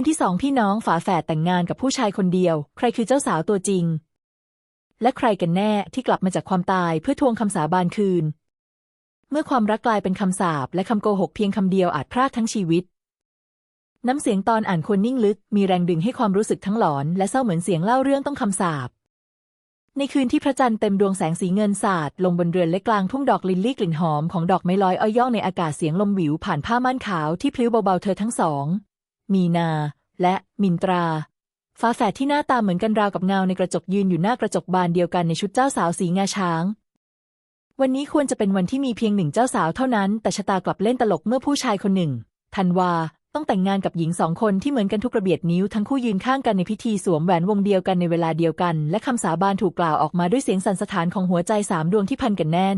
นที่สองพี่น้องฝาแฝดแต่งงานกับผู้ชายคนเดียว ใครคือเจ้าสาวตัวจริง และใครกันแน่ที่กลับมาจากความตายเพื่อทวงคำสาบานคืน เมื่อความรักกลายเป็นคำสาปและคำโกหกเพียงคำเดียวอาจพรากทั้งชีวิต น้ำเสียงตอนอ่านควรนิ่งลึก มีแรงดึงให้ความรู้สึกทั้งหลอน และเศร้าเหมือนเสียงเล่าเรื่องต้องคำสาปในคืนที่พระจันทร์เต็มดวงแสงสีเงินสาดลงบนเรือนเล็กกลางทุ่งดอกลิลลี่กลิ่นหอมของดอกไม้ลอยอ้อยย่องในอากาศเสียงลมหวิวผ่านผ้าม่านขาวที่พลิ้วเบาๆเธอทั้งสอง มีนา และมินตราฟ้าแฝดที่หน้าตาเหมือนกันราวกับเงาในกระจกยืนอยู่หน้ากระจกบานเดียวกันในชุดเจ้าสาวสีงาช้าง วันนี้ควรจะเป็นวันที่มีเพียงหนึ่งเจ้าสาวเท่านั้น แต่ชะตากลับเล่นตลกเมื่อผู้ชายคนหนึ่งธันวาต้องแต่งงานกับหญิงสองคนที่เหมือนกันทุกระเบียดนิ้วทั้งคู่ยืนข้างกันในพิธีสวมแหวนวงเดียวกันในเวลาเดียวกัน และคำสาบานถูกกล่าวออกมาด้วยเสียงสั่นสะท้านของหัวใจสามดวงที่พันกันแน่น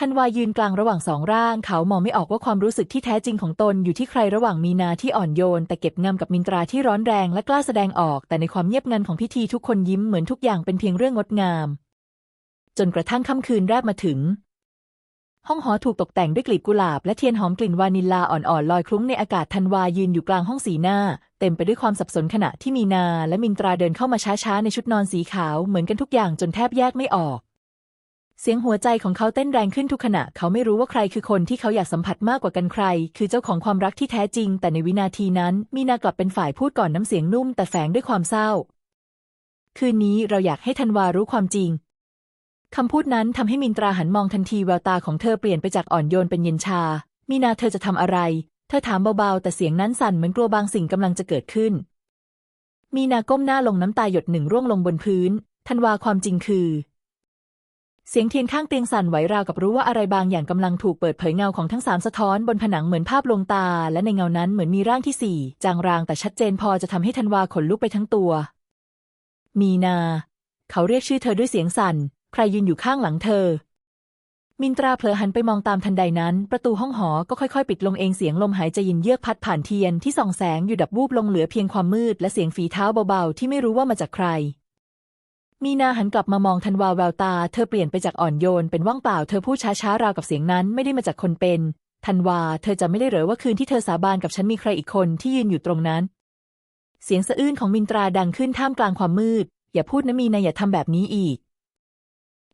ธันวายืนกลางระหว่างสองร่างเขามองไม่ออกว่าความรู้สึกที่แท้จริงของตนอยู่ที่ใครระหว่างมีนาที่อ่อนโยน แต่เก็บงำกับมินตราที่ร้อนแรงและกล้าแสดงออก แต่ในความเงียบงันของพิธีทุกคนยิ้มเหมือนทุกอย่างเป็นเพียงเรื่องงดงาม จนกระทั่งค่ำคืนแรกมาถึง ห้องหอถูกตกแต่งด้วยกลีบกุหลาบ และเทียนหอมกลิ่นวานิลลาอ่อนๆลอยคลุ้งในอากาศธันวายืนอยู่กลางห้องสีหน้า เต็มไปด้วยความสับสนขณะที่มีนา และมินตราเดินเข้ามาช้าๆในชุดนอนสีขาวเหมือนกันทุกอย่างจนแทบแยกไม่ออก เสียงหัวใจของเขาเต้นแรงขึ้นทุกขณะ เขาไม่รู้ว่าใครคือคนที่เขาอยากสัมผัสมากกว่ากันใคร คือเจ้าของความรักที่แท้จริง แต่ในวินาทีนั้น มีนากลับเป็นฝ่ายพูดก่อนน้ำเสียงนุ่ม แต่แฝงด้วยความเศร้า คืนนี้เราอยากให้ธันวารู้ความจริงคำพูดนั้นทำให้มินตราหันมองทันทีแววตาของเธอเปลี่ยนไปจากอ่อนโยนเป็นเย็นชา มีนาเธอจะทำอะไร เธอถามเบาๆ แต่เสียงนั้นสั่นเหมือนกลัวบางสิ่งกำลังจะเกิดขึ้น มีนาก้มหน้าลงน้ำตาหยดหนึ่งร่วงลงบนพื้น ธันวาความจริงคือ เสียงเทียนข้างเตียงสั่นไหวราวกับรู้ว่าอะไรบางอย่างกำลังถูกเปิดเผยเงาของทั้งสามสะท้อนบนผนังเหมือนภาพลวงตา และในเงานั้นเหมือนมีร่างที่สี่จางรางแต่ชัดเจนพอจะทำให้ธันวาขนลุกไปทั้งตัว มีนา เขาเรียกชื่อเธอด้วยเสียงสั่น ใครยืนอยู่ข้างหลังเธอ มินตราเผลอหันไปมองตามทันใดนั้น ประตูห้องหอก็ค่อยๆ ปิดลงเองเสียงลมหายใจเยินเยือกพัดผ่านเทียนที่ส่องแสงอยู่ดับวูบลงเหลือเพียงความมืดและเสียงฝีเท้าเบาๆที่ไม่รู้ว่ามาจากใคร มีนาหันกลับมามองธันวาแววตา เธอเปลี่ยนไปจากอ่อนโยนเป็นว่างเปล่า เธอพูดช้าๆราวกับเสียงนั้นไม่ได้มาจากคนเป็นธันวา เธอจะไม่ได้เหรอว่าคืนที่เธอสาบานกับฉันมีใครอีกคนที่ยืนอยู่ตรงนั้น เสียงสะอื้นของมินตราดังขึ้นท่ามกลางความมืด อย่าพูดนะมีนาอย่าทำแบบนี้อีก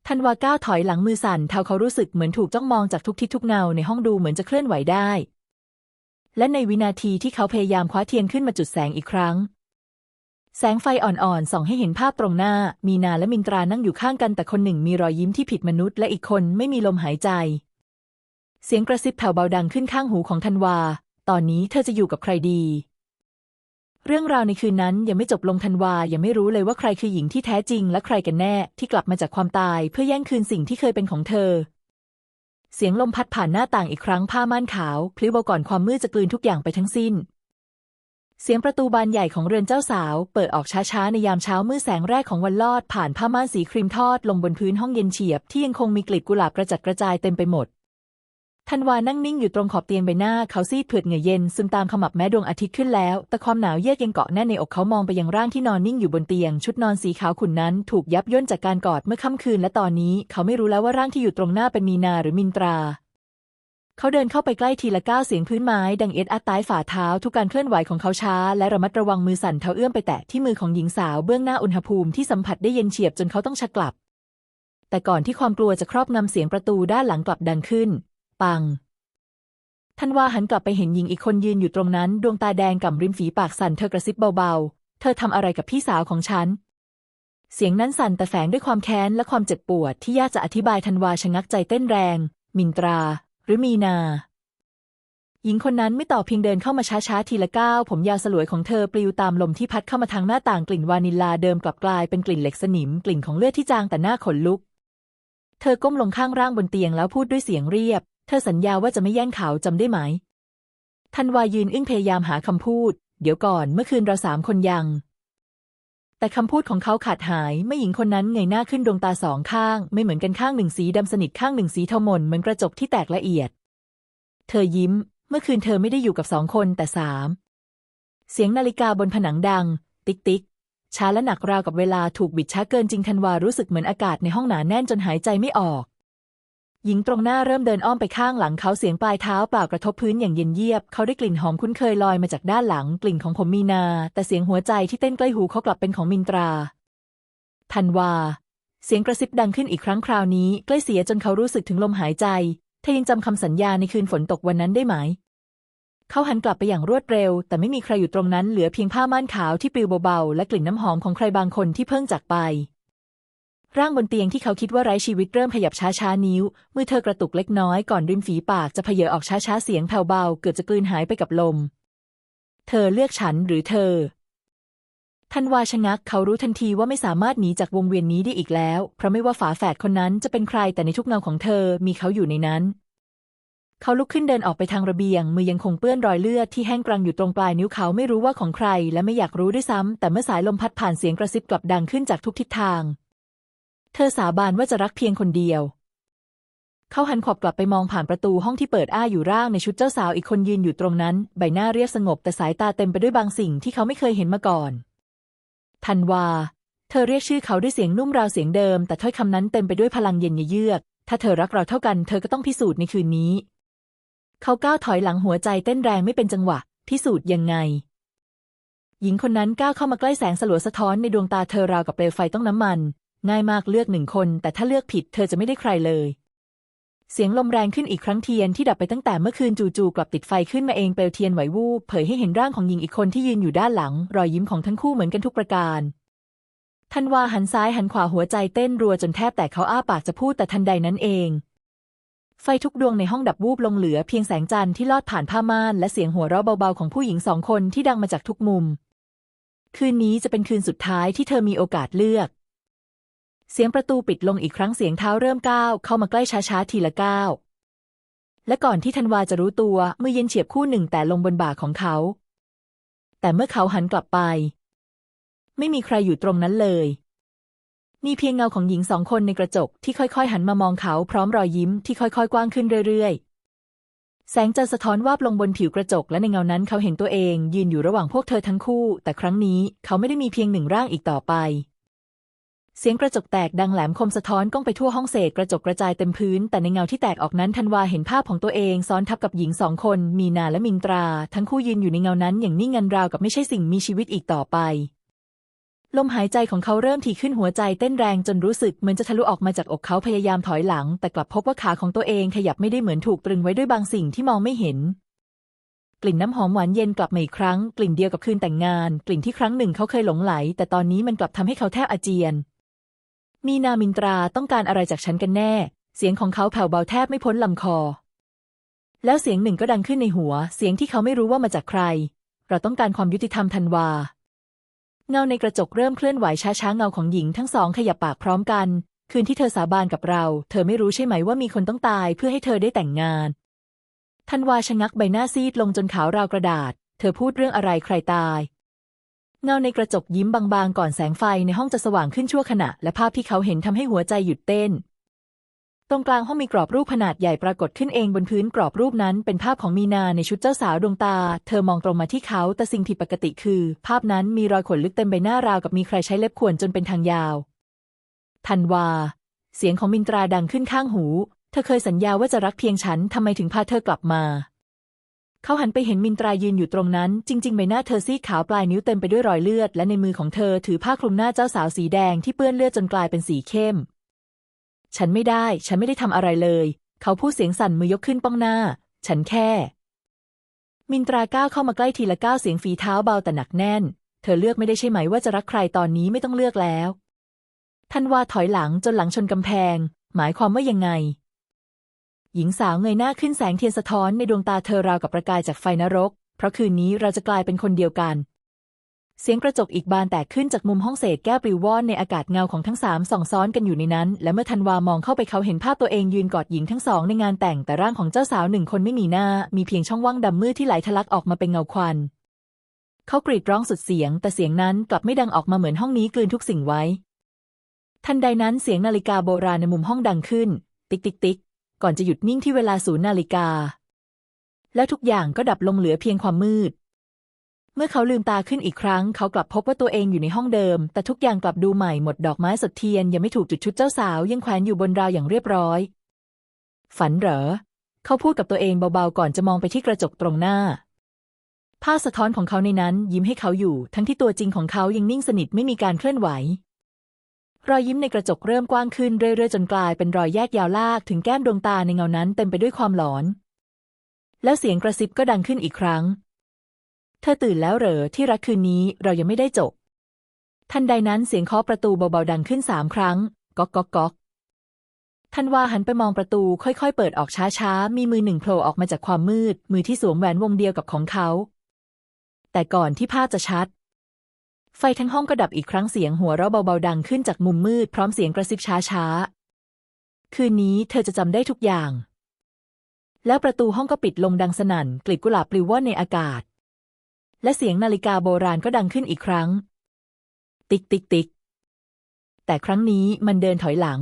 ธันวาก้าวถอยหลังมือสั่นเทาเขารู้สึกเหมือนถูกจ้องมองจากทุกทิศทุกเงาในห้องดูเหมือนจะเคลื่อนไหวได้ และในวินาทีที่เขาพยายามคว้าเทียนขึ้นมาจุดแสงอีกครั้ง แสงไฟอ่อนๆส่องให้เห็นภาพตรงหน้า มีนาและมินตรานั่งอยู่ข้างกันแต่คนหนึ่งมีรอยยิ้มที่ผิดมนุษย์และอีกคนไม่มีลมหายใจ เสียงกระซิบแผ่วเบาดังขึ้นข้างหูของธันวา ตอนนี้เธอจะอยู่กับใครดี เรื่องราวในคืนนั้นยังไม่จบลงธันวายังไม่รู้เลยว่าใครคือหญิงที่แท้จริง และใครกันแน่ที่กลับมาจากความตาย เพื่อแย่งคืนสิ่งที่เคยเป็นของเธอ เสียงลมพัดผ่านหน้าต่างอีกครั้งผ้าม่านขาวพลิ้วเบาก่อนความมืดจะกลืนทุกอย่างไปทั้งสิ้น เสียงประตูบานใหญ่ของเรือนเจ้าสาว เปิดออกช้าๆ ในยามเช้ามืดแสงแรกของวันลอด ผ่านผ้าม่านสีครีมทอดลงบนพื้นห้องเย็นเฉียบ ที่ยังคงมีกลีบกุหลาบกระจัดกระจายเต็มไปหมดธันวานั่งนิ่งอยู่ตรงขอบเตียงใบหน้าเขาซีดเผือดเหงื่อเย็นซึมตามขมับแม้ดวงอาทิตย์ขึ้นแล้ว แต่ความหนาวเยือกยังเกาะแน่นในอกเขามองไปยังร่างที่นอนนิ่งอยู่บนเตียง ชุดนอนสีขาวขุ่นนั้น ถูกยับย่นจากการกอดเมื่อค่ำคืนและตอนนี้ เขาไม่รู้แล้วว่าร่างที่อยู่ตรงหน้าเป็นมีนาหรือมินตรา เขาเดินเข้าไปใกล้ทีละก้าวเสียงพื้นไม้ดังเอ็ดอัดใต้ฝ่าเท้าทุกการเคลื่อนไหวของเขาช้า และระมัดระวังมือสั่นเท้าเอื้อมไปแตะที่มือของหญิงสาวเบื้องหน้าอุณหภูมิที่สัมผัสได้เย็นเฉียบจนเขาต้องชักกลับ แต่ก่อนที่ความกลัวจะครอบงำเสียงประตูด้านหลังกลับดังขึ้น ปังธันวาหันกลับไปเห็นหญิงอีกคนยืนอยู่ตรงนั้นดวงตาแดงก่ำริมฝีปากสั่นเธอกระซิบเบาๆ เธอทำอะไรกับพี่สาวของฉัน เสียงนั้นสั่นแต่แฝงด้วยความแค้นและความเจ็บปวดที่ยากจะอธิบายธันวาชะงักใจเต้นแรง มินตรา รือมีนา หญิงคนนั้นไม่ตอบเพียงเดินเข้ามาช้าๆทีละก้าวผมยาวสลวยของเธอปลิวตามลมที่พัดเข้ามาทางหน้าต่างกลิ่นวานิลลาเดิมกลับกลายเป็นกลิ่นเหล็กสนิมกลิ่นของเลือดที่จางแต่หน้าขนลุก เธอก้มลงข้างร่างบนเตียงแล้วพูดด้วยเสียงเรียบ เธอสัญญาว่าจะไม่แย่งเขาจำได้ไหมธันวายืนอึ้งพยายามหาคำพูด เดี๋ยวก่อนเมื่อคืนเราสามคนยัง แต่คำพูดของเขาขาดหายไม่หญิงคนนั้นเงยหน้าขึ้นดวงตาสองข้าง ไม่เหมือนกันข้างหนึ่งสีดำสนิทข้างหนึ่งสีเทาหม่นเหมือนกระจกที่แตกละเอียด เธอยิ้ม เมื่อคืนเธอไม่ได้อยู่กับสองคนแต่สามเสียงนาฬิกาบนผนังดัง ติ๊กติ๊กช้าและหนักราวกับเวลาถูกบิดช้าเกินจริงธันวารู้สึกเหมือนอากาศในห้องหนาแน่นจนหายใจไม่ออก หญิงตรงหน้าเริ่มเดินอ้อมไปข้างหลังเขาเสียงปลายเท้าเปล่ากระทบพื้นอย่างเย็นเยียบ เขาได้กลิ่นหอมคุ้นเคยลอยมาจากด้านหลังกลิ่นของผมมีนา แต่เสียงหัวใจที่เต้นใกล้หูเขากลับเป็นของมินตราธันวา เสียงกระซิบดังขึ้นอีกครั้งคราวนี้ ใกล้เสียจนเขารู้สึกถึงลมหายใจเธอยังจำคำสัญญาในคืนฝนตกวันนั้นได้ไหม เขาหันกลับไปอย่างรวดเร็ว แต่ไม่มีใครอยู่ตรงนั้นเหลือเพียงผ้าม่านขาวที่ปลิวเบาๆและกลิ่นน้ำหอมของใครบางคนที่เพิ่งจากไป ร่างบนเตียงที่เขาคิดว่าไร้ชีวิตเริ่มขยับช้าๆนิ้ว มือเธอกระตุกเล็กน้อยก่อนริมฝีปากจะเพเยอออกช้าๆเสียงแผ่วเบาเกือบจะกลืนหายไปกับลม เธอเลือกฉันหรือเธอทันวาชะงักเขารู้ทันทีว่าไม่สามารถหนีจากวงเวียนนี้ได้อีกแล้ว เพราะไม่ว่าฝาแฝดคนนั้นจะเป็นใครแต่ในทุกเงาของเธอมีเขาอยู่ในนั้น เขาลุกขึ้นเดินออกไปทางระเบียง มือยังคงเปื้อนรอยเลือดที่แห้งกรังอยู่ตรงปลายนิ้วเขาไม่รู้ว่าของใคร และไม่อยากรู้ด้วยซ้ำแต่เมื่อสายลมพัดผ่านเสียงกระซิบกลับดังขึ้นจากทุกทิศทาง เธอสาบานว่าจะรักเพียงคนเดียว เขาหันขอบกลับไปมองผ่านประตูห้องที่เปิดอ้าอยู่ร่างในชุดเจ้าสาวอีกคนยืนอยู่ตรงนั้น ใบหน้าเรียบสงบแต่สายตาเต็มไปด้วยบางสิ่งที่เขาไม่เคยเห็นมาก่อนธันวา เธอเรียกชื่อเขาด้วยเสียงนุ่มราวเสียงเดิม แต่ถ้อยคำนั้นเต็มไปด้วยพลังเย็นเยือก ถ้าเธอรักเราเท่ากันเธอก็ต้องพิสูจน์ในคืนนี้ เขาก้าวถอยหลังหัวใจเต้นแรงไม่เป็นจังหวะ พิสูจน์ยังไง หญิงคนนั้นก้าวเข้ามาใกล้แสงสลัวสะท้อนในดวงตาเธอราวกับเปลวไฟต้องน้ำมัน ง่ายมากเลือกหนึ่งคน แต่ถ้าเลือกผิดเธอจะไม่ได้ใครเลย เสียงลมแรงขึ้นอีกครั้งเทียนที่ดับไปตั้งแต่เมื่อคืนจู่ๆกลับติดไฟขึ้นมาเองเปลวเทียนไหววูบเผยให้เห็นร่างของหญิงอีกคนที่ยืนอยู่ด้านหลัง รอยยิ้มของทั้งคู่เหมือนกันทุกประการทันวาหันซ้ายหันขวาหัวใจเต้นรัวจนแทบแตกเขาอ้าปากจะพูดแต่ทันใดนั้นเอง ไฟทุกดวงในห้องดับวูบลงเหลือเพียงแสงจันทร์ที่ลอดผ่านผ้าม่านและเสียงหัวเราะเบาๆของผู้หญิงสองคนที่ดังมาจากทุกมุม คืนนี้จะเป็นคืนสุดท้ายที่เธอมีโอกาสเลือก เสียงประตูปิดลงอีกครั้งเสียงเท้าเริ่มก้าวเข้ามาใกล้ช้าๆทีละก้าว และก่อนที่ธันวาจะรู้ตัวมือเย็นเฉียบคู่หนึ่งแต่ลงบนบ่าของเขา แต่เมื่อเขาหันกลับไป ไม่มีใครอยู่ตรงนั้นเลย มีเพียงเงาของหญิงสองคนในกระจกที่ค่อยๆ หันมามองเขาพร้อมรอยยิ้มที่ค่อยๆ กว้างขึ้นเรื่อยๆแสงจันทร์สะท้อนวาบลงบนผิวกระจกและในเงานั้นเขาเห็นตัวเองยืนอยู่ระหว่างพวกเธอทั้งคู่ แต่ครั้งนี้เขาไม่ได้มีเพียงหนึ่งร่างอีกต่อไป เสียงกระจกแตกดังแหลมคมสะท้อนก้องไปทั่วห้องเศษกระจกกระจายเต็มพื้น แต่ในเงาที่แตกออกนั้นทันวาเห็นภาพของตัวเองซ้อนทับกับหญิงสองคน มีนาและมินตรา ทั้งคู่ยืนอยู่ในเงานั้นอย่างนิ่งงันราวกับไม่ใช่สิ่งมีชีวิตอีกต่อไป ลมหายใจของเขาเริ่มถี่ขึ้นหัวใจเต้นแรงจนรู้สึกเหมือนจะทะลุออกมาจากอกเขาพยายามถอยหลัง แต่กลับพบว่าขาของตัวเองขยับไม่ได้เหมือนถูกตรึงไว้ด้วยบางสิ่งที่มองไม่เห็นกลิ่นน้ำหอมหวานเย็นกลับมาอีกครั้ง กลิ่นเดียวกับคืนแต่งงาน กลิ่นที่ครั้งหนึ่งเขาเคยหลงไหล แต่ตอนนี้มันกลับทำให้เขาแทบอาเจียน มีนามินตราต้องการอะไรจากฉันกันแน่ เสียงของเขาแผ่วเบาแทบไม่พ้นลำคอ แล้วเสียงหนึ่งก็ดังขึ้นในหัว เสียงที่เขาไม่รู้ว่ามาจากใคร เราต้องการความยุติธรรมทันวา เงาในกระจกเริ่มเคลื่อนไหวช้าๆเงาของหญิงทั้งสองขยับปากพร้อมกัน คืนที่เธอสาบานกับเรา เธอไม่รู้ใช่ไหมว่ามีคนต้องตายเพื่อให้เธอได้แต่งงานทันวาชะงักใบหน้าซีดลงจนขาวราวกระดาษ เธอพูดเรื่องอะไรใครตาย เงาในกระจกยิ้มบางๆ ก่อนแสงไฟในห้องจะสว่างขึ้นชั่วขณะ และภาพที่เขาเห็นทำให้หัวใจหยุดเต้น ตรงกลางห้องมีกรอบรูปขนาดใหญ่ปรากฏขึ้นเองบนพื้นกรอบรูปนั้นเป็นภาพของมีนาในชุดเจ้าสาวดวงตา เธอมองตรงมาที่เขาแต่สิ่งผิดปกติคือ ภาพนั้นมีรอยขนลึกเต็มใบหน้าราวกับมีใครใช้เล็บข่วนจนเป็นทางยาว ทันวา เสียงของมินตราดังขึ้นข้างหู เธอเคยสัญญาว่าจะรักเพียงฉันทำไมถึงพาเธอกลับมา เขาหันไปเห็นมินตรายืนอยู่ตรงนั้น จริง ๆ ใบหน้าเธอซีดขาวปลายนิ้วเต็มไปด้วยรอยเลือด และในมือของเธอถือผ้าคลุมหน้าเจ้าสาวสีแดงที่เปื้อนเลือดจนกลายเป็นสีเข้ม ฉันไม่ได้ ฉันไม่ได้ทำอะไรเลย เขาพูดเสียงสั่นมือยกขึ้นป้องหน้า ฉันแค่ มินตราก้าวเข้ามาใกล้ทีละก้าวเสียงฝีเท้าเบาแต่หนักแน่น เธอเลือกไม่ได้ใช่ไหมว่าจะรักใครตอนนี้ไม่ต้องเลือกแล้วท่านว่าถอยหลังจนหลังชนกำแพง หมายความว่ายังไง หญิงสาวเงยหน้าขึ้นแสงเทียนสะท้อนในดวงตาเธอราวกับประกายจากไฟนรก เพราะคืนนี้เราจะกลายเป็นคนเดียวกัน เสียงกระจกอีกบานแตกขึ้นจากมุมห้องเศษแก้วปลิวว่อนในอากาศเงาของทั้งสามส่องซ้อนกันอยู่ในนั้น และเมื่อธันวามองเข้าไปเขาเห็นภาพตัวเองยืนกอดหญิงทั้งสองในงานแต่งแต่ร่างของเจ้าสาวหนึ่งคนไม่มีหน้า มีเพียงช่องว่างดำมืดที่ไหลทะลักออกมาเป็นเงาควัน เขากรีดร้องสุดเสียง แต่เสียงนั้นกลับไม่ดังออกมาเหมือนห้องนี้กลืนทุกสิ่งไว้ ทันใดนั้นเสียงนาฬิกาโบราณในมุมห้องดังขึ้น ติ๊กติ๊กติ๊ก ก่อนจะหยุดนิ่งที่เวลาศูนย์นาฬิกา แล้วทุกอย่างก็ดับลงเหลือเพียงความมืด เมื่อเขาลืมตาขึ้นอีกครั้ง เขากลับพบว่าตัวเองอยู่ในห้องเดิม แต่ทุกอย่างกลับดูใหม่หมดดอกไม้สดเทียนยังไม่ถูกจุดชุดเจ้าสาวยังแขวนอยู่บนราวอย่างเรียบร้อย ฝันเหรอ เขาพูดกับตัวเองเบาๆก่อนจะมองไปที่กระจกตรงหน้าภาพสะท้อนของเขาในนั้นยิ้มให้เขาอยู่ ทั้งที่ตัวจริงของเขายังนิ่งสนิทไม่มีการเคลื่อนไหว รอยยิ้มในกระจกเริ่มกว้างขึ้นเรื่อยๆ จนกลายเป็นรอยแยกยาวลากถึงแก้มดวงตาในเงานั้นเต็มไปด้วยความหลอน แล้วเสียงกระซิบก็ดังขึ้นอีกครั้ง เธอตื่นแล้วเหรอที่รักคืนนี้เรายังไม่ได้จบ ทันใดนั้นเสียงเคาะประตูเบาๆดังขึ้นสามครั้งก๊อกก๊อกก๊อกทันวาหันไปมองประตูค่อยๆ เปิดออกช้าๆ มีมือหนึ่งโผล่ออกมาจากความมืด มือที่สวมแหวนวงเดียวกับของเขา แต่ก่อนที่ภาพจะชัด ไฟทั้งห้องก็ดับอีกครั้งเสียงหัวเราะเบาๆดังขึ้นจากมุมมืดพร้อมเสียงกระซิบช้าๆ คืนนี้เธอจะจำได้ทุกอย่าง แล้วประตูห้องก็ปิดลงดังสนั่น กลีบกุหลาบปลิวว่อนในอากาศ และเสียงนาฬิกาโบราณก็ดังขึ้นอีกครั้ง ติ๊กติ๊กติ๊กแต่ครั้งนี้มันเดินถอยหลัง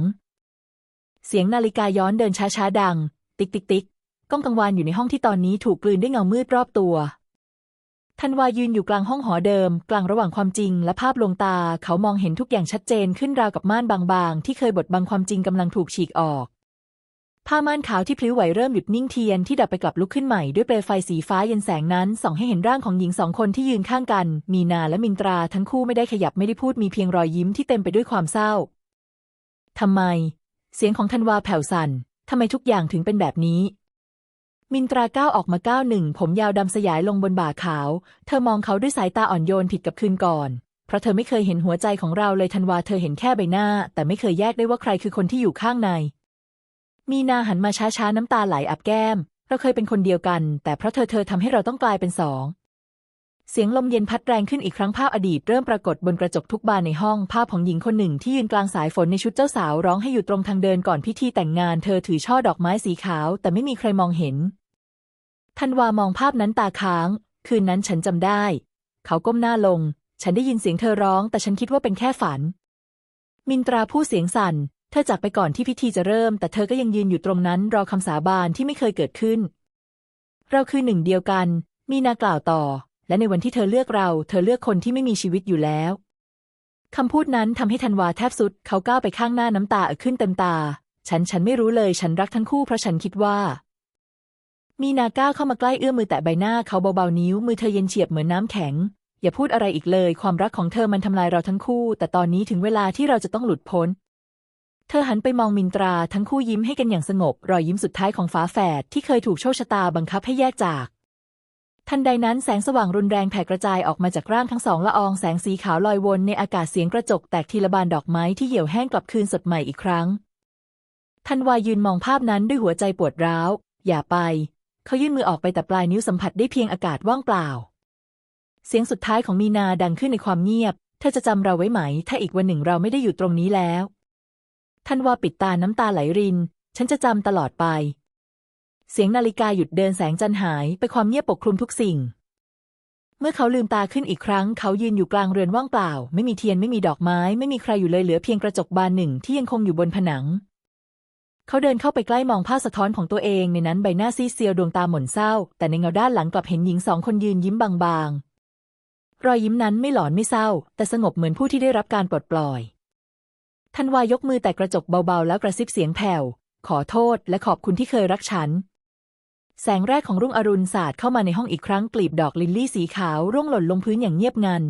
เสียงนาฬิกาย้อนเดินช้าๆดัง ติ๊กติ๊กติ๊กก้องกังวานอยู่ในห้องที่ตอนนี้ถูกกลืนด้วยเงามืดรอบตัว ธันวายืนอยู่กลางห้องหอเดิม กลางระหว่างความจริงและภาพลวงตา เขามองเห็นทุกอย่างชัดเจนขึ้นราวกับม่านบางๆ ที่เคยบดบังความจริงกำลังถูกฉีกออกผ้าม่านขาวที่พลิ้วไหวเริ่มหยุดนิ่งเทียนที่ดับไปกลับลุกขึ้นใหม่ด้วยเปลวไฟสีฟ้าเย็นแสงนั้นส่องให้เห็นร่างของหญิงสองคนที่ยืนข้างกัน มีนาและมินตราทั้งคู่ไม่ได้ขยับไม่ได้พูดมีเพียงรอยยิ้มที่เต็มไปด้วยความเศร้า ทำไม เสียงของธันวาแผ่วสั่นทำไมทุกอย่างถึงเป็นแบบนี้ มินตราก้าวออกมาก้าวหนึ่ง ผมยาวดำสยายลงบนบ่าขาว เธอมองเขาด้วยสายตาอ่อนโยนผิดกับคืนก่อน เพราะเธอไม่เคยเห็นหัวใจของเราเลยธันวาเธอเห็นแค่ใบหน้า แต่ไม่เคยแยกได้ว่าใครคือคนที่อยู่ข้างใน มีนาหันมาช้าๆน้ำตาไหลอับแก้ม เราเคยเป็นคนเดียวกัน แต่เพราะเธอเธอทำให้เราต้องกลายเป็นสอง เสียงลมเย็นพัดแรงขึ้นอีกครั้งภาพอดีตเริ่มปรากฏบนกระจกทุกบานในห้องภาพของหญิงคนหนึ่งที่ยืนกลางสายฝนในชุดเจ้าสาวร้องให้อยู่ตรงทางเดินก่อนพิธีแต่งงานเธอถือช่อดอกไม้สีขาว แต่ไม่มีใครมองเห็นธันวามองภาพนั้นตาค้าง คืนนั้นฉันจำได้ เขาก้มหน้าลง ฉันได้ยินเสียงเธอร้อง แต่ฉันคิดว่าเป็นแค่ฝัน มินตราผู้เสียงสั่น เธอจากไปก่อนที่พิธีจะเริ่ม แต่เธอก็ยังยืนอยู่ตรงนั้นรอคำสาบานที่ไม่เคยเกิดขึ้น เราคือหนึ่งเดียวกัน มีนากล่าวต่อ และในวันที่เธอเลือกเรา เธอเลือกคนที่ไม่มีชีวิตอยู่แล้วคำพูดนั้นทำให้ธันวาแทบสุด เขาก้าวไปข้างหน้าน้ำตาเอ่อขึ้นเต็มตา ฉันฉันไม่รู้เลยฉันรักทั้งคู่เพราะฉันคิดว่า มีนาก้าเข้ามาใกล้เอื้อมมือแตะใบหน้าเขาเบาๆนิ้ว มือเธอเย็นเฉียบเหมือนน้ำแข็ง อย่าพูดอะไรอีกเลย ความรักของเธอมันทำลายเราทั้งคู่ แต่ตอนนี้ถึงเวลาที่เราจะต้องหลุดพ้น เธอหันไปมองมินตราทั้งคู่ยิ้มให้กันอย่างสงบ รอยยิ้มสุดท้ายของฝาแฝดที่เคยถูกโชคชะตาบังคับให้แยกจาก ทันใดนั้นแสงสว่างรุนแรงแผ่กระจายออกมาจากร่างทั้งสองละอองแสงสีขาวลอยวนในอากาศเสียงกระจกแตกทีละบานดอกไม้ที่เหี่ยวแห้งกลับคืนสดใหม่อีกครั้งทันวายืนมองภาพนั้นด้วยหัวใจปวดร้าว อย่าไป เขายื่นมือออกไปแต่ปลายนิ้วสัมผัสได้เพียงอากาศว่างเปล่า เสียงสุดท้ายของมีนาดังขึ้นในความเงียบ เธอจะจำเราไว้ไหม ถ้าอีกวันหนึ่งเราไม่ได้อยู่ตรงนี้แล้วทันวาปิดตาน้ำตาไหลริน ฉันจะจำตลอดไป เสียงนาฬิกาหยุดเดินแสงจันหายไปความเงียบปกคลุมทุกสิ่ง เมื่อเขาลืมตาขึ้นอีกครั้ง เขายืนอยู่กลางเรือนว่างเปล่า ไม่มีเทียนไม่มีดอกไม้ ไม่มีใครอยู่เลยเหลือเพียงกระจกบานหนึ่งที่ยังคงอยู่บนผนัง เขาเดินเข้าไปใกล้มองภาพสะท้อนของตัวเองในนั้นใบหน้าซีเซียวดวงตาหม่นเศร้า แต่ในเงาด้านหลังกลับเห็นหญิงสองคนยืนยิ้มบางๆ รอยยิ้มนั้นไม่หลอนไม่เศร้า แต่สงบเหมือนผู้ที่ได้รับการปลดปล่อยทันวายกมือแต่กระจกเบาๆ แล้วกระซิบเสียงแผ่ว ขอโทษและขอบคุณที่เคยรักฉัน แสงแรกของรุ่งอรุณสาดเข้ามาในห้องอีกครั้งกลีบดอกลิลลี่สีขาวร่วงหล่นลงพื้นอย่างเงียบงัน